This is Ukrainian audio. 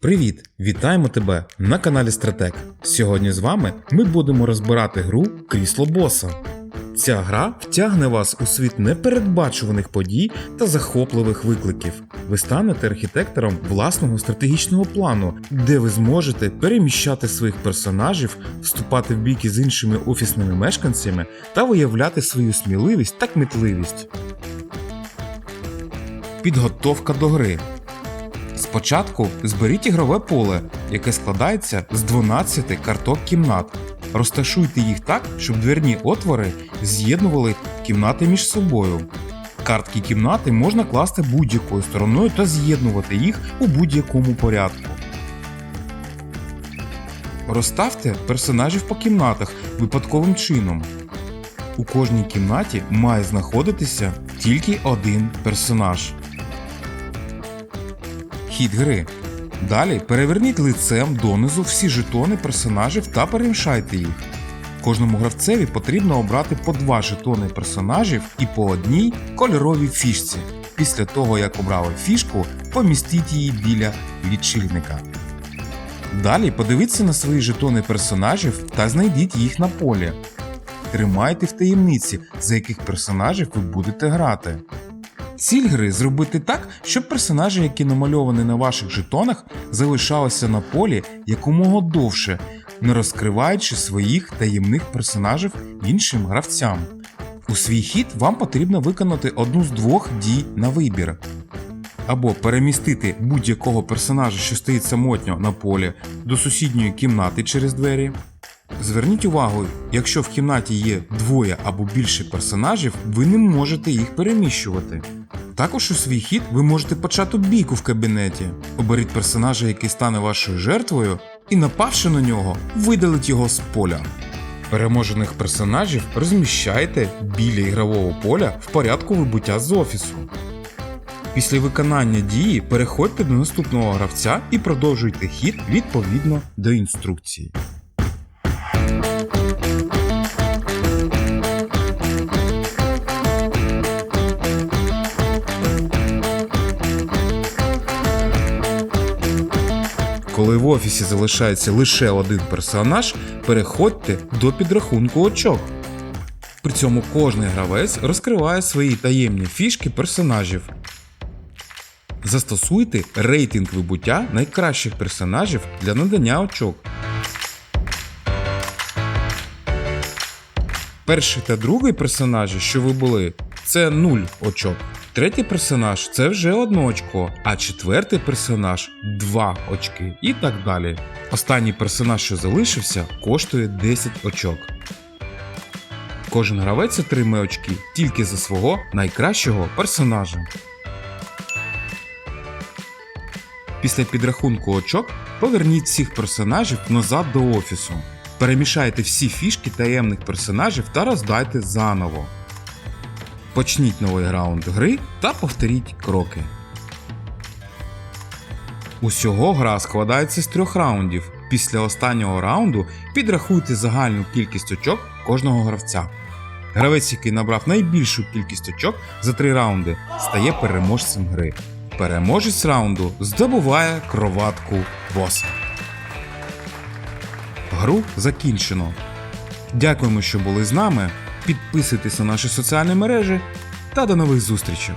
Привіт! Вітаємо тебе на каналі Стратег. Сьогодні з вами ми будемо розбирати гру Крісло Боса. Ця гра втягне вас у світ непередбачуваних подій та захопливих викликів. Ви станете архітектором власного стратегічного плану, де ви зможете переміщати своїх персонажів, вступати в бійки з іншими офісними мешканцями та виявляти свою сміливість та кмітливість. Підготовка до гри. Спочатку зберіть ігрове поле, яке складається з 12 карток кімнат. Розташуйте їх так, щоб дверні отвори з'єднували кімнати між собою. Картки кімнати можна класти будь-якою стороною та з'єднувати їх у будь-якому порядку. Розставте персонажів по кімнатах випадковим чином. У кожній кімнаті має знаходитися тільки один персонаж. Хід гри. Далі переверніть лицем донизу всі жетони персонажів та перемішайте їх. Кожному гравцеві потрібно обрати по два жетони персонажів і по одній кольоровій фішці. Після того, як обрали фішку, помістіть її біля лічильника. Далі подивіться на свої жетони персонажів та знайдіть їх на полі. Тримайте в таємниці, за яких персонажів ви будете грати. Ціль гри зробити так, щоб персонажі, які намальовані на ваших жетонах, залишалися на полі якомога довше, не розкриваючи своїх таємних персонажів іншим гравцям. У свій хід вам потрібно виконати одну з двох дій на вибір. Або перемістити будь-якого персонажа, що стоїть самотньо на полі, до сусідньої кімнати через двері. Зверніть увагу, якщо в кімнаті є двоє або більше персонажів, ви не можете їх переміщувати. Також у свій хід ви можете почати бійку в кабінеті. Оберіть персонажа, який стане вашою жертвою, і напавши на нього, видалить його з поля. Переможених персонажів розміщайте біля ігрового поля в порядку вибуття з офісу. Після виконання дії переходьте до наступного гравця і продовжуйте хід відповідно до інструкції. Коли в офісі залишається лише один персонаж, переходьте до підрахунку очок. При цьому кожний гравець розкриває свої таємні фішки персонажів. Застосуйте рейтинг вибуття найкращих персонажів для надання очок. Перший та другий персонажі, що ви були, це 0 очок. Третій персонаж це вже 1 очко, а четвертий персонаж 2 очки і так далі. Останній персонаж, що залишився, коштує 10 очок. Кожен гравець отримає очки тільки за свого найкращого персонажа. Після підрахунку очок поверніть всіх персонажів назад до офісу. Перемішайте всі фішки таємних персонажів та роздайте заново. Почніть новий раунд гри та повторіть кроки. Усього гра складається з трьох раундів. Після останнього раунду підрахуйте загальну кількість очок кожного гравця. Гравець, який набрав найбільшу кількість очок за три раунди, стає переможцем гри. Переможець раунду здобуває кроватку боса. Гру закінчено. Дякуємо, що були з нами. Підписуйтесь на наші соціальні мережі та до нових зустрічей!